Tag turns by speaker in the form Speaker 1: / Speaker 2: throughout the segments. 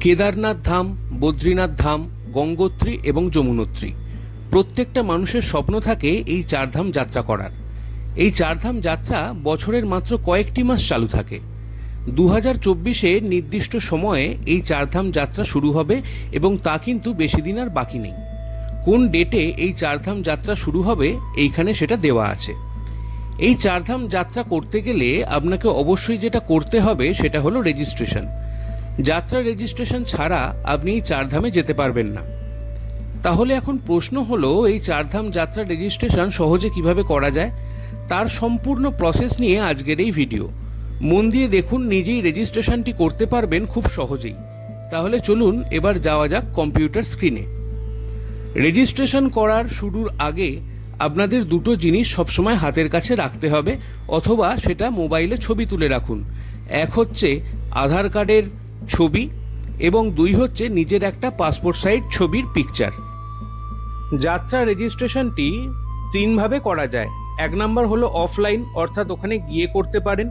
Speaker 1: কেদারনাথ ধাম, বদ্রীনাথ ধাম, গঙ্গোত্রী এবং যমুনোত্রী। প্রত্যেকটা মানুষের স্বপ্ন থাকে এই চারধাম যাত্রা করার। এই চারধাম যাত্রা বছরের মাত্র কয়েকটি মাস চালু থাকে। দু হাজার চব্বিশে নির্দিষ্ট সময়ে এই চারধাম যাত্রা শুরু হবে এবং তা কিন্তু বেশি দিন আর বাকি নেই। কোন ডেটে এই চারধাম যাত্রা শুরু হবে এইখানে সেটা দেওয়া আছে। এই চারধাম যাত্রা করতে গেলে আপনাকে অবশ্যই যেটা করতে হবে সেটা হলো রেজিস্ট্রেশন। যাত্রা রেজিস্ট্রেশন ছাড়া আপনি এই চারধামে যেতে পারবেন না। তাহলে এখন প্রশ্ন হলো, এই চারধাম যাত্রা রেজিস্ট্রেশন সহজে কীভাবে করা যায়? তার সম্পূর্ণ প্রসেস নিয়ে আজকের এই ভিডিও মন দিয়ে দেখুন, নিজেই রেজিস্ট্রেশনটি করতে পারবেন খুব সহজেই। তাহলে চলুন, এবার যাওয়া যাক কম্পিউটার স্ক্রিনে রেজিস্ট্রেশন করার শুরুর আগে আপনাদের দুটো জিনিস সবসময় হাতের কাছে রাখতে হবে, অথবা সেটা মোবাইলে ছবি তুলে রাখুন। এক হচ্ছে আধার কার্ডের ছবি এবং দুই হচ্ছে নিজের একটা পাসপোর্ট সাইজ ছবির পিকচার যাত্রা রেজিস্ট্রেশনটি তিনভাবে করা যায়। এক নাম্বার হলো অফলাইন অর্থাৎ ওখানে গিয়ে করতে পারেন।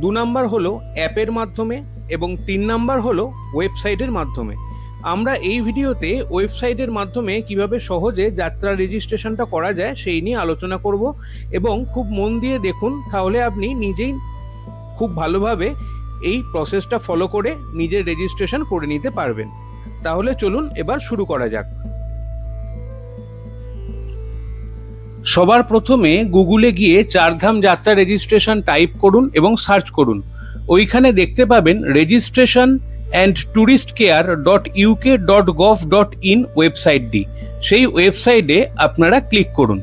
Speaker 1: দু নাম্বার হলো অ্যাপের মাধ্যমে এবং তিন নাম্বার হলো ওয়েবসাইটের মাধ্যমে। আমরা এই ভিডিওতে ওয়েবসাইটের মাধ্যমে কীভাবে সহজে যাত্রা রেজিস্ট্রেশনটা করা যায় সেই নিয়ে আলোচনা করব এবং খুব মন দিয়ে দেখুন, তাহলে আপনি নিজেই খুব ভালোভাবে এই প্রসেসটা ফলো করে নিজের রেজিস্ট্রেশন করে নিতে পারবেন। তাহলে চলুন এবার শুরু করা যাক। সবার প্রথমে গুগলে গিয়ে চারধাম যাত্রা রেজিস্ট্রেশন টাইপ করুন এবং সার্চ করুন। ওইখানে দেখতে পাবেন registration and tourist care dot UK dot gov dot in ওয়েবসাইটটি সেই ওয়েবসাইটে আপনারা ক্লিক করুন।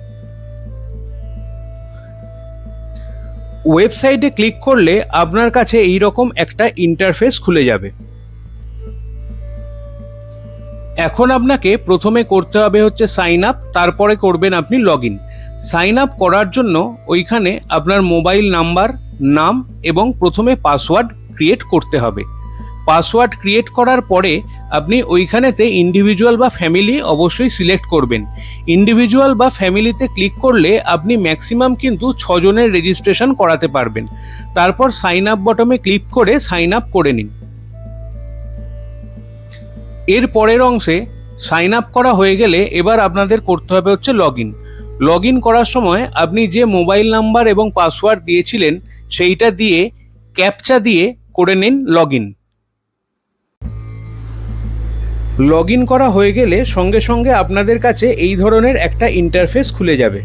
Speaker 1: ওয়েবসাইটে ক্লিক করলে আপনার কাছে এই রকম একটা ইন্টারফেস খুলে যাবে। এখন আপনাকে প্রথমে করতে হবে হচ্ছে সাইন আপ তারপরে করবেন আপনি লগ ইন সাইন আপ করার জন্য ওইখানে আপনার মোবাইল নাম্বার নাম এবং প্রথমে পাসওয়ার্ড ক্রিয়েট করতে হবে। পাসওয়ার্ড ক্রিয়েট করার পরে আপনি ওইখানেতে ইন্ডিভিজুয়াল বা ফ্যামিলি অবশ্যই সিলেক্ট করবেন। ইন্ডিভিজুয়াল বা ফ্যামিলিতে ক্লিক করলে আপনি ম্যাক্সিমাম কিন্তু ছজনের রেজিস্ট্রেশন করাতে পারবেন। তারপর সাইন আপ বটমে ক্লিক করে সাইন আপ করে নিন। এর পরের অংশে সাইন আপ করা হয়ে গেলে এবার আপনাদের করতে হবে হচ্ছে লগ ইন লগ ইন করার সময় আপনি যে মোবাইল নাম্বার এবং পাসওয়ার্ড দিয়েছিলেন, সেইটা দিয়ে ক্যাপচা দিয়ে করে নিন লগ ইন লগ করা হয়ে গেলে সঙ্গে সঙ্গে আপনাদের কাছে এই ধরনের একটা ইন্টারফেস খুলে যাবে।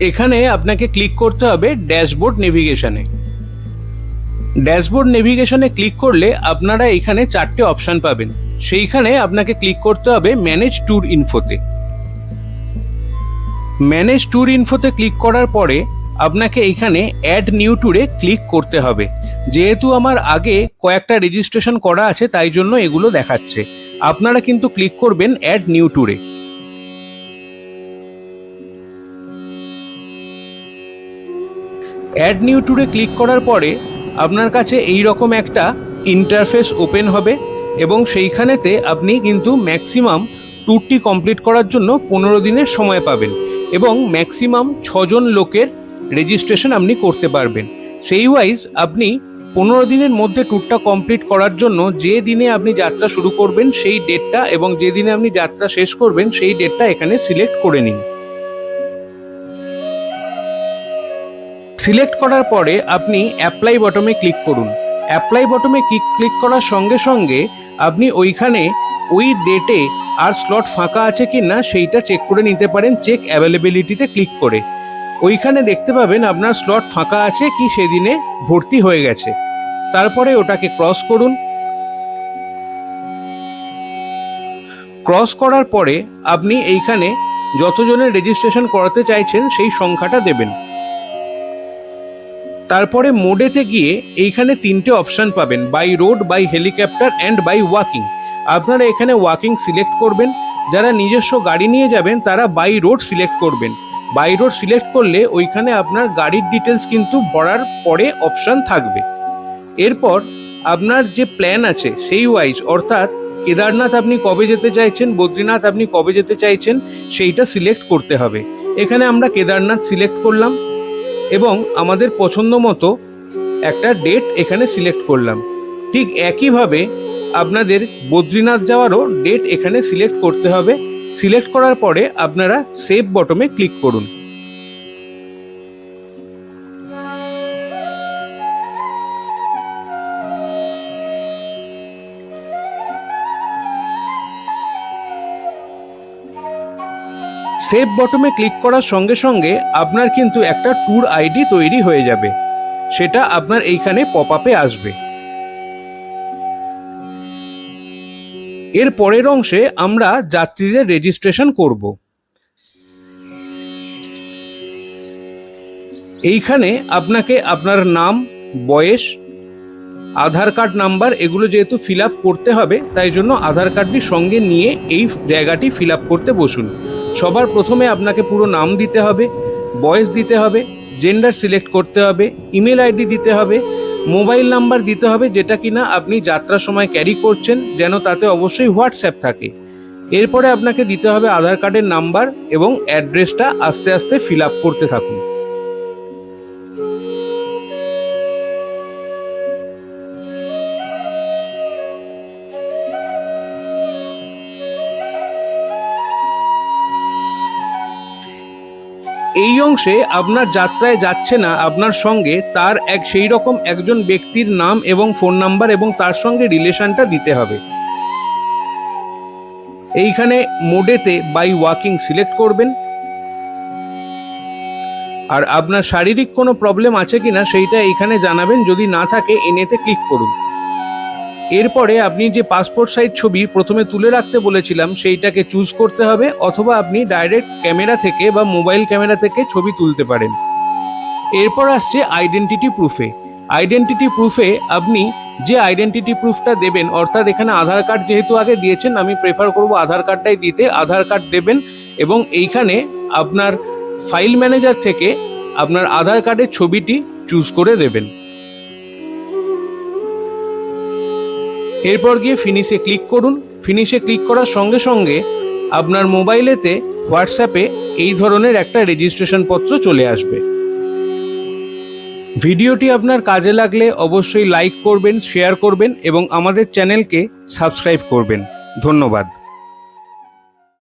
Speaker 1: এখানে আপনাকে ক্লিক করতে হবে ড্যাশবোর্ড নেভিগেশনে ড্যাশবোর্ড নেভিগেশনে ক্লিক করলে আপনারা এখানে চারটে অপশান পাবেন। সেইখানে আপনাকে ক্লিক করতে হবে ম্যানেজ ট্যুর ইনফোতে ম্যানেজ ট্যুর ইনফোতে ক্লিক করার পরে আপনাকে এইখানে অ্যাড নিউ ট্যুরে ক্লিক করতে হবে। যেহেতু আমার আগে কয়েকটা রেজিস্ট্রেশন করা আছে, তাই জন্য এগুলো দেখাচ্ছে। আপনারা কিন্তু ক্লিক করবেন অ্যাড নিউ ট্যুরে অ্যাড নিউ ট্যুরে ক্লিক করার পরে আপনার কাছে এই রকম একটা ইন্টারফেস ওপেন হবে এবং সেইখানেতে আপনি কিন্তু ম্যাক্সিমাম ট্যুরটি কমপ্লিট করার জন্য পনেরো দিনের সময় পাবেন এবং ম্যাক্সিমাম ছজন লোকের রেজিস্ট্রেশন আপনি করতে পারবেন। সেই ওয়াইজ আপনি পনেরো দিনের মধ্যে ট্যুরটা কমপ্লিট করার জন্য যে দিনে আপনি যাত্রা শুরু করবেন সেই ডেটটা এবং যে দিনে আপনি যাত্রা শেষ করবেন সেই ডেটটা এখানে সিলেক্ট করে নিন। সিলেক্ট করার পরে আপনি অ্যাপ্লাই বটমে ক্লিক করুন। অ্যাপ্লাই বটমে ক্লিক ক্লিক করার সঙ্গে সঙ্গে আপনি ওইখানে ওই ডেটে আর স্লট ফাঁকা আছে কি না সেইটা চেক করে নিতে পারেন চেক অ্যাভেলেবিলিটিতে ক্লিক করে। ওইখানে দেখতে পাবেন আপনার স্লট ফাঁকা আছে কি সেদিনে ভর্তি হয়ে গেছে। তারপরে ওটাকে ক্রস করুন। ক্রস করার পরে আপনি এইখানে যতজনের রেজিস্ট্রেশন করাতে চাইছেন সেই সংখ্যাটা দেবেন। তারপরে মোডেতে গিয়ে এইখানে তিনটে অপশান পাবেন by road by helicopter and by walking আপনারা এখানে ওয়াকিং সিলেক্ট করবেন। যারা নিজস্ব গাড়ি নিয়ে যাবেন তারা বাই রোড সিলেক্ট করবেন। বাই রোড সিলেক্ট করলে ওইখানে আপনার গাড়ির ডিটেলস কিন্তু ভরার পরে অপশান থাকবে। এরপর আপনার যে প্ল্যান আছে সেই ওয়াইজ অর্থাৎ কেদারনাথ আপনি কবে যেতে চাইছেন, বদ্রীনাথ আপনি কবে যেতে চাইছেন, সেইটা সিলেক্ট করতে হবে। এখানে আমরা কেদারনাথ সিলেক্ট করলাম এবং আমাদের পছন্দ মতো একটা ডেট এখানে সিলেক্ট করলাম। ঠিক একইভাবে আপনাদের বদ্রীনাথ যাওয়ারও ডেট এখানে সিলেক্ট করতে হবে। সিলেক্ট করার পরে আপনারা সেভ বটমে ক্লিক করুন। সেভ বটমে ক্লিক করার সঙ্গে সঙ্গে আপনার কিন্তু একটা ট্যুর আইডি তৈরি হয়ে যাবে। সেটা আপনার এইখানে পপ আপে আসবে। এর পরের অংশে আমরা যাত্রীদের রেজিস্ট্রেশন করব। এইখানে আপনাকে আপনার নাম, বয়স, আধার কার্ড নাম্বার এগুলো যেহেতু ফিল আপ করতে হবে, তাই জন্য আধার কার্ডটি সঙ্গে নিয়ে এই জায়গাটি ফিল আপ করতে বসুন। সবার প্রথমে আপনাকে পুরো নাম দিতে হবে, বয়স দিতে হবে জেন্ডার সিলেক্ট করতে হবে ইমেল আইডি দিতে হবে মোবাইল নাম্বার দিতে হবে যেটা কিনা আপনি যাত্রার সময় ক্যারি করছেন, যেন তাতে অবশ্যই হোয়াটসঅ্যাপ থাকে। এরপরে আপনাকে দিতে হবে আধার কার্ডের নাম্বার এবং অ্যাড্রেসটা আস্তে আস্তে ফিল আপ করতে থাকুন। এই অংশে আপনার যাত্রায় যাচ্ছে না আপনার সঙ্গে তার এক সেই রকম একজন ব্যক্তির নাম এবং ফোন নাম্বার এবং তার সঙ্গে রিলেশনটা দিতে হবে। এইখানে মোডেতে বাই ওয়াকিং সিলেক্ট করবেন। আর আপনার শারীরিক কোনো প্রবলেম আছে কিনা সেইটা এইখানে জানাবেন, যদি না থাকে এনেতে ক্লিক করুন। এরপরে আপনি যে পাসপোর্ট সাইজ ছবি প্রথমে তুলে রাখতে বলেছিলাম, সেইটাকে চুজ করতে হবে অথবা আপনি ডাইরেক্ট ক্যামেরা থেকে বা মোবাইল ক্যামেরা থেকে ছবি তুলতে পারেন। এরপর আসছে আইডেন্টিটি প্রুফে আইডেন্টিটি প্রুফে আপনি যে আইডেন্টিটি প্রুফটা দেবেন, অর্থাৎ এখানে আধার কার্ড যেহেতু আগে দিয়েছেন, আমি প্রেফার করব আধার কার্ডটাই দিতে আধার কার্ড দেবেন এবং এইখানে আপনার ফাইল ম্যানেজার থেকে আপনার আধার কার্ডের ছবিটি চুজ করে দেবেন। এরপর গিয়ে ফিনিশে ক্লিক করুন। ফিনিশে ক্লিক করার সঙ্গে সঙ্গে আপনার মোবাইলেতে হোয়াটসঅ্যাপে এই ধরনের একটা রেজিস্ট্রেশন পত্র চলে আসবে। ভিডিওটি আপনার কাজে লাগলে অবশ্যই লাইক করবেন শেয়ার করবেন এবং আমাদের চ্যানেলকে সাবস্ক্রাইব করবেন। ধন্যবাদ।